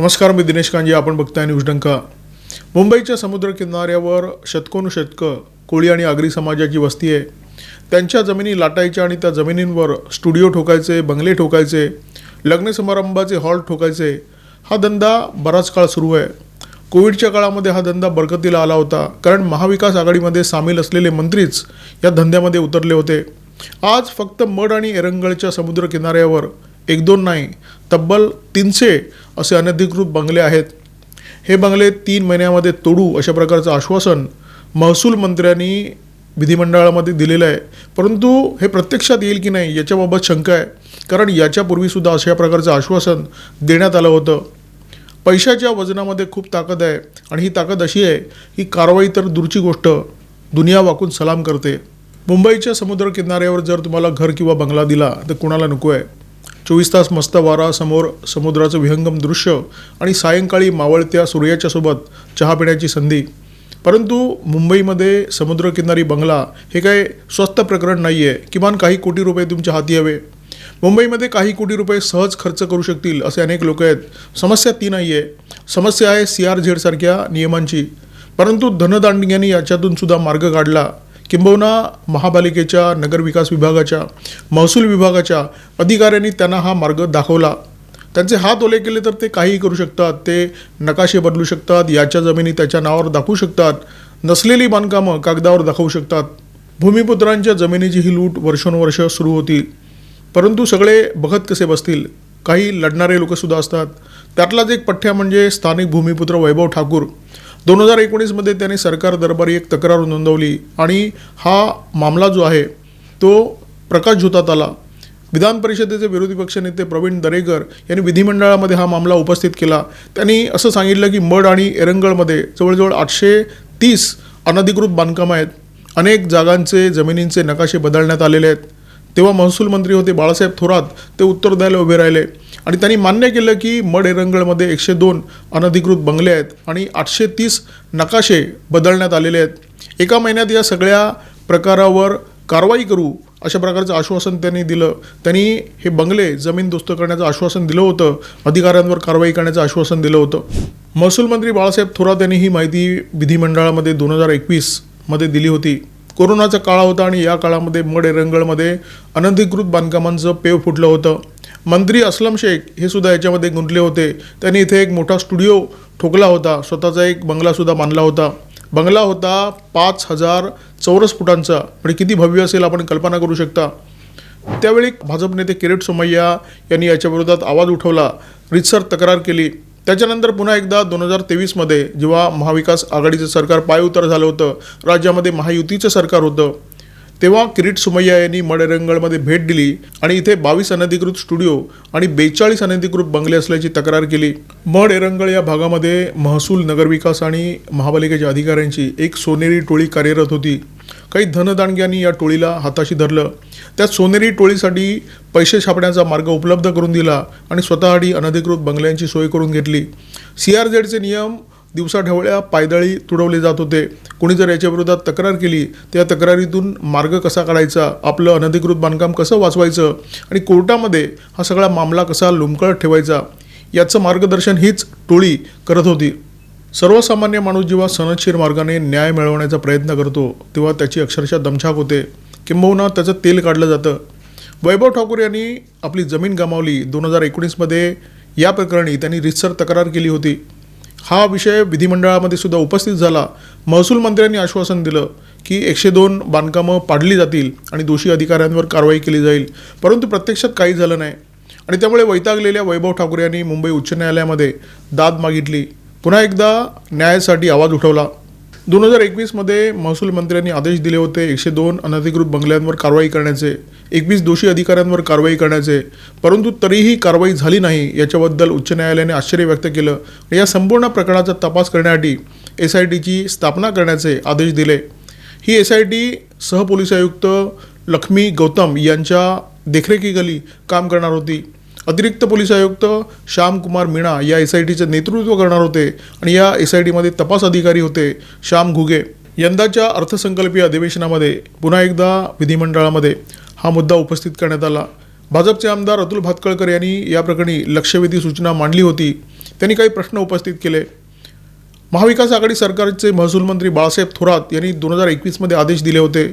नमस्कार मी दिनेश कांजी आपण बघताय न्यूज डंका. मुंबईच्या समुद्र किनाऱ्यावर शतकोनुशतकं कोळी आणि आगरी समाजाची वस्ती आहे. त्यांच्या जमिनी लाटायच्या आणि त्या जमिनींवर स्टुडिओ ठोकायचे बंगले ठोकायचे लग्न समारंभाचे हॉल ठोकायचे. हा धंदा बराच काळ सुरू आहे. कोविडच्या काळामध्ये हा धंदा बरकतीला आला होता कारण महाविकास आघाडीमध्ये सामील असलेले मंत्रीच या धंद्यामध्ये उतरले होते. आज फक्त मड आणि एरंगळच्या समुद्र किनाऱ्यावर एक दोन नाही तब्बल तीनशे असे अनधिकृत बंगले आहेत. हे बंगले तीन महिन्यामध्ये तोडू अशा प्रकारचं आश्वासन महसूल मंत्र्यांनी विधिमंडळामध्ये दिलेलं आहे. परंतु हे प्रत्यक्षात येईल की नाही याच्याबाबत शंका आहे. कारण याच्यापूर्वीसुद्धा अशा प्रकारचं आश्वासन देण्यात आलं होतं. पैशाच्या वजनामध्ये खूप ताकद आहे आणि ही ताकद अशी आहे की कारवाई तर दूरची गोष्ट दुनिया वाकून सलाम करते. मुंबईच्या समुद्र किनाऱ्यावर जर तुम्हाला घर किंवा बंगला दिला तर कुणाला नको आहे? चोवीस तास मस्त वारा समोर समुद्राचं विहंगम दृश्य आणि सायंकाळी मावळत्या सूर्याच्या सोबत चहा पिण्याची संधी. परंतु मुंबईमध्ये समुद्रकिनारी बंगला हे काय स्वस्त प्रकरण नाही आहे किमान काही कोटी रुपये तुमच्या हाती हवे. मुंबईमध्ये काही कोटी रुपये सहज खर्च करू शकतील असे अनेक लोक आहेत. समस्या ती नाही आहे समस्या आहे सी आर झेडसारख्या नियमांची. परंतु धनदांडग्यांनी याच्यातून सुद्धा मार्ग काढला. किंबहुना महापालिकेच्या नगरविकास विभागाच्या महसूल विभागाच्या अधिकाऱ्यांनी त्यांना हा मार्ग दाखवला. त्यांचे हात ओले केले तर ते काहीही करू शकतात. ते नकाशे बदलू शकतात याच्या जमिनी त्याच्या नावावर दाखवू शकतात नसलेली बांधकामं कागदावर दाखवू शकतात. भूमिपुत्रांच्या जमिनीची ही लूट वर्षानुवर्ष सुरू होती परंतु सगळे बघत कसे बसतील? काही लढणारे लोकसुद्धा असतात. त्यातलाच एक पठ्ठ्या म्हणजे स्थानिक भूमिपुत्र वैभव ठाकूर. दोन हजार एकोणीसमध्ये त्याने सरकार दरबारी एक तक्रार नोंदवली आणि हा मामला जो आहे तो प्रकाश झोतात आला. विधान परिषदेचे विरोधी पक्षनेते प्रवीण दरेकर यांनी विधिमंडळामध्ये हा मामला उपस्थित केला. त्यांनी असं सांगितलं की मड आणि एरंगळमध्ये जवळजवळ आठशे तीस अनधिकृत बांधकामं आहेत. अनेक जागांचे जमिनींचे नकाशे बदलण्यात आलेले आहेत. तेव्हा महसूल मंत्री होते बाळासाहेब थोरात ते उत्तर द्यायला उभे राहिले. आणि त्यांनी मान्य केलं की मड एरंगळमध्ये एकशे दोन अनधिकृत बंगले आहेत आणि आठशे तीस नकाशे बदलण्यात आलेले आहेत. एका महिन्यात या सगळ्या प्रकारावर कारवाई करू अशा प्रकारचं आश्वासन त्यांनी दिलं. त्यांनी हे बंगले जमीन दुस्त करण्याचं आश्वासन दिलं होतं अधिकाऱ्यांवर कारवाई करण्याचं आश्वासन दिलं होतं. महसूल मंत्री बाळासाहेब थोरात यांनी ही माहिती विधिमंडळामध्ये दोन हजार एकवीसमध्ये दिली होती. कोरोनाचा काळ होता आणि या काळामध्ये मडे रंगळमध्ये अनधिकृत बांधकामांचं पेव फुटलं होतं. मंत्री असलम शेख हे सुद्धा याच्यामध्ये गुंतले होते. त्यांनी इथे एक मोठा स्टुडिओ ठोकला होता. स्वतःचा एक बंगलासुद्धा बांधला होता. बंगला होता पाच हजार चौरस फुटांचा. म्हणजे किती भव्य असेल आपण कल्पना करू शकता. त्यावेळी भाजप नेते किरीट सोमय्या यांनी याच्या विरोधात आवाज उठवला. रितसर तक्रार केली. त्याच्यानंतर पुन्हा एकदा दोन हजार तेवीसमध्ये जेव्हा महाविकास आघाडीचं सरकार पायउतार झालं होतं राज्यामध्ये महायुतीचं सरकार होतं तेव्हा किरीट सुमय्या यांनी मडरंगळमध्ये भेट दिली आणि इथे बावीस अनधिकृत स्टुडिओ आणि बेचाळीस अनधिकृत बंगले असल्याची तक्रार केली. मड एरंगळ या भागामध्ये महसूल नगरविकास आणि महापालिकेच्या अधिकाऱ्यांची एक सोनेरी टोळी कार्यरत होती. काही धनदानग्यांनी या टोळीला हाताशी धरलं. त्या सोनेरी टोळीसाठी पैसे छापण्याचा मार्ग उपलब्ध करून दिला आणि स्वतःसाठी अनधिकृत बंगल्यांची सोय करून घेतली. सी आर झेडचे नियम दिवसाढवळ्या पायदळी तुडवले जात होते. कोणी जर याच्या विरोधात तक्रार केली तर या तक्रारीतून मार्ग कसा काढायचा आपलं अनधिकृत बांधकाम कसं वाचवायचं आणि कोर्टामध्ये हा सगळा मामला कसा लुमकळत ठेवायचा याचं मार्गदर्शन हीच टोळी करत होती. सर्वसामान्य माणूस जेव्हा सनदशीर मार्गाने न्याय मिळवण्याचा प्रयत्न करतो तेव्हा त्याची अक्षरशः दमछाक होते. किंबहुना त्याचं तेल काढलं जातं. वैभव ठाकूर यांनी आपली जमीन गमावली. दोन हजार एकोणीसमध्ये या प्रकरणी त्यांनी रितसर तक्रार केली होती. हा विषय विधिमंडळामध्ये सुद्धा उपस्थित झाला. महसूल मंत्र्यांनी आश्वासन दिलं की एकशे दोन बांधकामं पाडली जातील आणि दोषी अधिकाऱ्यांवर कारवाई केली जाईल. परंतु प्रत्यक्षात काही झालं नाही. आणि त्यामुळे वैतागलेल्या वैभव ठाकूर यांनी मुंबई उच्च न्यायालयामध्ये दाद मागितली. पुन्हा एकदा न्यायासाठी आवाज उठवला. दोन हजार एकवीसमध्ये महसूल मंत्र्यांनी आदेश दिले होते एकशे दोन अनधिकृत बंगल्यांवर कारवाई करण्याचे एकवीस दोषी अधिकाऱ्यांवर कारवाई करण्याचे. परंतु तरीही कारवाई झाली नाही याच्याबद्दल उच्च न्यायालयाने आश्चर्य व्यक्त केलं. या संपूर्ण प्रकरणाचा तपास करण्यासाठी एस आय टीची स्थापना करण्याचे आदेश दिले. ही एस आय टी सहपोलीस आयुक्त लक्ष्मी गौतम यांच्या देखरेखीखाली काम करणार होती. अतिरिक्त पोलीस आयुक्त श्यामकुमार मीणा या एस आय टीचे नेतृत्व करणार होते आणि या एस आय टीमध्ये तपास अधिकारी होते श्याम घुगे. यंदाच्या अर्थसंकल्पीय अधिवेशनामध्ये पुन्हा एकदा विधिमंडळामध्ये हा मुद्दा उपस्थित करण्यात आला. भाजपचे आमदार अतुल भातकळकर यांनी या प्रकरणी लक्षवेधी सूचना मांडली होती. त्यांनी काही प्रश्न उपस्थित केले. महाविकास आघाडी सरकारचे महसूल मंत्री बाळासाहेब थोरात यांनी दोन हजार एकवीसमध्ये आदेश दिले होते.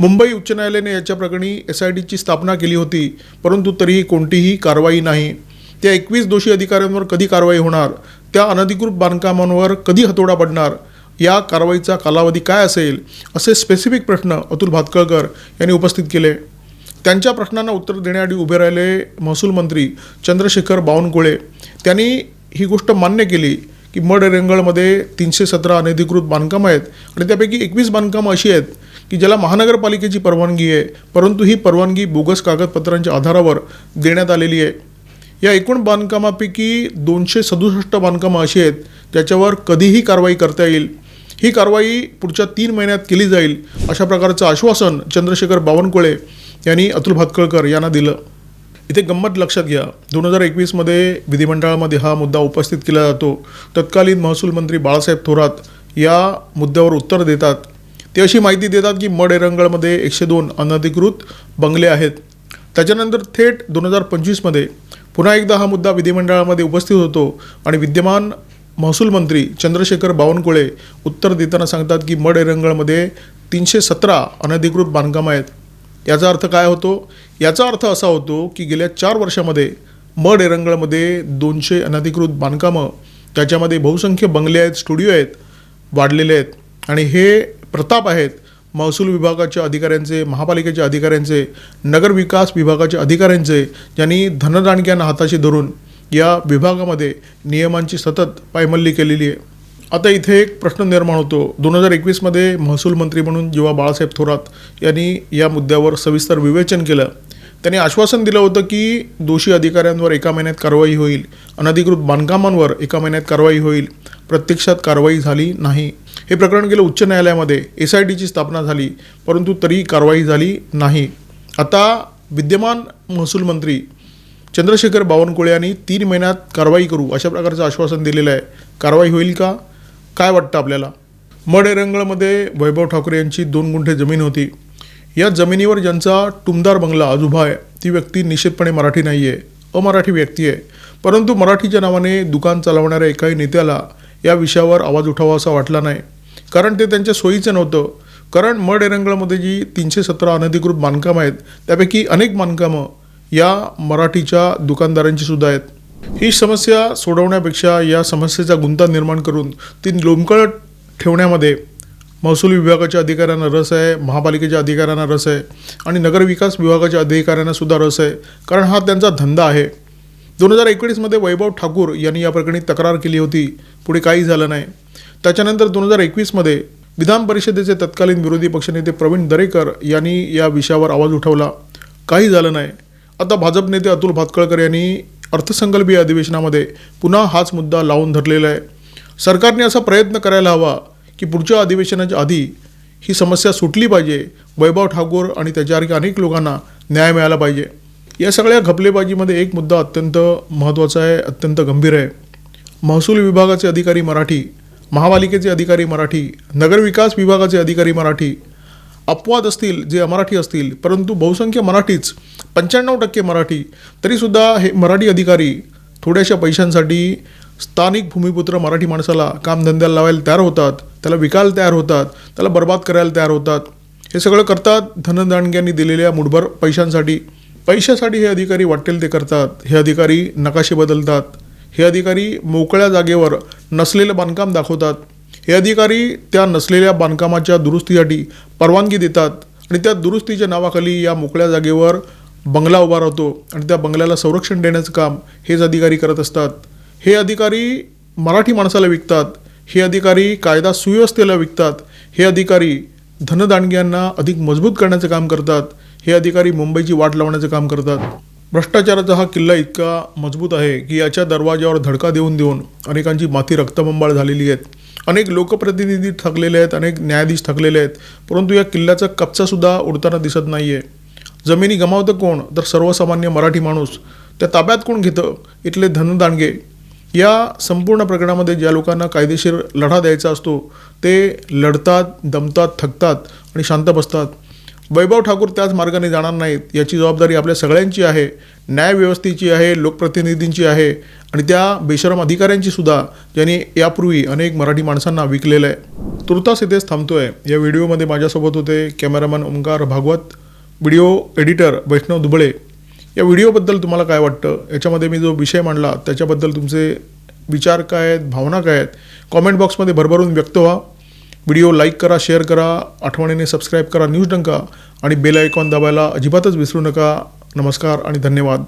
मुंबई उच्च न्यायालयाने याच्या प्रकरणी एस आय टीची स्थापना केली होती परंतु तरीही कोणतीही कारवाई नाही. त्या एकवीस दोषी अधिकाऱ्यांवर कधी कारवाई होणार? त्या अनधिकृत बांधकामांवर कधी हतोडा पडणार? या कारवाईचा कालावधी काय असेल? असे स्पेसिफिक प्रश्न अतुल भातकळकर यांनी उपस्थित केले. त्यांच्या प्रश्नांना उत्तर देण्यासाठी उभे राहिले महसूल मंत्री चंद्रशेखर बावनकुळे. त्यांनी ही गोष्ट मान्य केली. की मड रेंगळमध्ये तीनशे सतरा अनधिकृत बांधकामं आहेत आणि त्यापैकी एकवीस बांधकामं अशी आहेत की ज्याला महानगरपालिकेची परवानगी आहे परंतु ही परवानगी बोगस कागदपत्रांच्या आधारावर देण्यात आलेली आहे. या एकूण बांधकामापैकी दोनशे सदुसष्ट बांधकामं अशी आहेत ज्याच्यावर कधीही कारवाई करता येईल. ही कारवाई पुढच्या तीन महिन्यात केली जाईल अशा प्रकारचं आश्वासन चंद्रशेखर बावनकुळे यांनी अतुल भातकळकर यांना दिलं. इथे गंमत लक्षात घ्या. दोन हजार एकवीसमध्ये विधिमंडळामध्ये हा मुद्दा उपस्थित केला जातो. तत्कालीन महसूल मंत्री बाळासाहेब थोरात या मुद्द्यावर उत्तर देतात. ते अशी माहिती देतात की मड एरंगळमध्ये एकशे दोन अनधिकृत बंगले आहेत. त्याच्यानंतर थेट दोन हजार पंचवीसमध्ये पुन्हा एकदा हा मुद्दा विधिमंडळामध्ये उपस्थित होतो आणि विद्यमान महसूल मंत्री चंद्रशेखर बावनकुळे उत्तर देताना सांगतात की मड एरंगळमध्ये तीनशे सतरा अनधिकृत बांधकामं आहेत. याचा अर्थ काय होतो? याचा अर्थ असा होतो की गेल्या चार वर्षामध्ये मड एरंगळमध्ये दोनशे अनधिकृत बांधकामं त्याच्यामध्ये बहुसंख्य बंगले आहेत स्टुडिओ आहेत वाढलेले आहेत. आणि हे प्रताप आहेत महसूल विभागाच्या अधिकाऱ्यांचे महापालिकेच्या अधिकाऱ्यांचे नगरविकास विभागाच्या अधिकाऱ्यांचे ज्यांनी धनदाणक्यांना हाताशी धरून या विभागामध्ये नियमांची सतत पायमल्ली केलेली आहे. आता इथे एक प्रश्न निर्माण होतो. दोन हजार एकवीसमध्ये महसूल मंत्री म्हणून जेव्हा बाळासाहेब थोरात यांनी या मुद्द्यावर सविस्तर विवेचन केलं त्यांनी आश्वासन दिलं होतं की दोषी अधिकाऱ्यांवर एका महिन्यात कारवाई होईल अनधिकृत बांधकामांवर एका महिन्यात कारवाई होईल प्रत्यक्षात कारवाई झाली नाही. हे प्रकरण गेलं उच्च न्यायालयामध्ये एस आय टीची स्थापना झाली परंतु तरी कारवाई झाली नाही. आता विद्यमान महसूल मंत्री चंद्रशेखर बावनकुळे यांनी तीन महिन्यात कारवाई करू अशा प्रकारचं आश्वासन दिलेलं आहे. कारवाई होईल का? काय वाटतं आपल्याला? मड एरंगळमध्ये वैभव ठाकरे यांची दोन गुंठे जमीन होती. या जमिनीवर ज्यांचा टुमदार बंगला आजोबा आहे ती व्यक्ती निश्चितपणे मराठी नाही आहे अमराठी व्यक्ती आहे. परंतु मराठीच्या नावाने दुकान चालवणाऱ्या एकाही नेत्याला या विषयावर आवाज उठावा असा वाटला नाही. कारण ते त्यांच्या सोयीचं नव्हतं. कारण मड एरंगळमध्ये जी तीनशे सतरा अनधिकृत बांधकामं आहेत त्यापैकी अनेक बांधकामं या मराठीच्या दुकानदारांची सुद्धा आहेत. ही समस्या सोडवण्यापेक्षा या समस्येचा गुंता निर्माण करून ती लोंबकळत ठेवण्यामध्ये महसूल विभागाच्या अधिकाऱ्यांना रस आहे महापालिकेच्या अधिकाऱ्यांना रस आहे आणि नगरविकास विभागाच्या अधिकाऱ्यांना सुद्धा रस आहे. कारण हा त्यांचा धंदा आहे. दोन हजार एकवीसमध्ये वैभव ठाकूर यांनी या प्रकरणी तक्रार केली होती. पुढे काही झालं नाही. त्याच्यानंतर दोन हजार एकवीसमध्ये विधान परिषदेचे तत्कालीन विरोधी पक्षनेते प्रवीण दरेकर यांनी या विषयावर आवाज उठवला. काही झालं नाही. आता भाजप नेते अतुल भातकळकर यांनी अर्थसंकल्पीय अधिवेशनामध्ये पुन्हा हाच मुद्दा लावून धरलेला आहे. सरकारने असा प्रयत्न करायला हवा की पुढच्या अधिवेशनाच्या आधी ही समस्या सुटली पाहिजे वैभव ठाकूर आणि त्याच्यासारख्या अनेक लोकांना न्याय मिळाला पाहिजे. या सगळ्या घपलेबाजीमध्ये एक मुद्दा अत्यंत महत्त्वाचा आहे अत्यंत गंभीर आहे. महसूल विभागाचे अधिकारी मराठी महापालिकेचे अधिकारी मराठी नगरविकास विभागाचे अधिकारी मराठी अपवाद असतील जे अमराठी असतील परंतु बहुसंख्य मराठीच पंच्याण्णव टक्के मराठी. तरीसुद्धा हे मराठी अधिकारी थोड्याशा पैशांसाठी स्थानिक भूमिपुत्र मराठी माणसाला कामधंद्याला लावायला तयार होतात. त्याला विकायला तयार होतात. त्याला बर्बाद करायला तयार होतात. हे सगळं करतात. धनदांडग्यांनी दिलेल्या मुठभर पैशांसाठी. पैशासाठी हे अधिकारी वाटेल ते करतात. हे अधिकारी नकाशे बदलतात. हे अधिकारी मोकळ्या जागेवर नसलेलं बांधकाम दाखवतात. हे अधिकारी त्या नसलेल्या बांधकामाच्या दुरुस्तीसाठी परवानगी देतात. आणि त्या दुरुस्तीच्या नावाखाली या मोकळ्या जागेवर बंगला उभा राहतो आणि त्या बंगल्याला संरक्षण देण्याचं काम हेच अधिकारी करत असतात. हे अधिकारी मराठी माणसाला विकतात. हे अधिकारी कायदा सुव्यवस्थेला विकतात. हे अधिकारी धनदांडग्यांना अधिक मजबूत करण्याचं काम करतात. हे अधिकारी मुंबईची वाट लावण्याचं काम करतात. भ्रष्टाचाराचा हा किल्ला इतका मजबूत आहे की याच्या दरवाजावर धडका देऊन देऊन अनेकांची माती रक्तबंबाळ झालेली आहेत. अनेक लोकप्रतिनिधी थकलेले आहेत अनेक न्यायाधीश थकलेले आहेत परंतु या किल्ल्याचा कप्चासुद्धा उडताना दिसत नाही आहे जमिनी गमावतं कोण? तर सर्वसामान्य मराठी माणूस. त्या ताब्यात कोण घेतं? इथले धनदांडगे. या संपूर्ण प्रकरणामध्ये ज्या लोकांना कायदेशीर लढा द्यायचा असतो ते लढतात दमतात थकतात आणि शांत बसतात. वैभव ठाकूर त्याच मार्गाने जाणार नाहीत याची जबाबदारी आपल्या सगळ्यांची आहे. न्यायव्यवस्थेची आहे लोकप्रतिनिधींची आहे आणि त्या बेशरम अधिकाऱ्यांची सुद्धा ज्यांनी यापूर्वी अनेक मराठी माणसांना विकलेलं आहे. तुर्तास इथेच थांबतो आहे या व्हिडिओमध्ये माझ्यासोबत होते cameraman Omkar Bhagwat. Video editor Vaishnav Dubale या व्हिडिओबद्दल तुम्हाला काय वाटतं? याच्यामध्ये मी जो विषय मांडला त्याच्याबद्दल तुमचे विचार काय आहेत भावना काय आहेत? कॉमेंट बॉक्समध्ये भरभरून व्यक्त व्हा. व्हिडिओ लाईक करा शेअर करा आठवणीने सबस्क्राईब करा न्यूज डंका आणि बेल आयकॉन दाबायला अजिबातच विसरू नका. नमस्कार आणि धन्यवाद.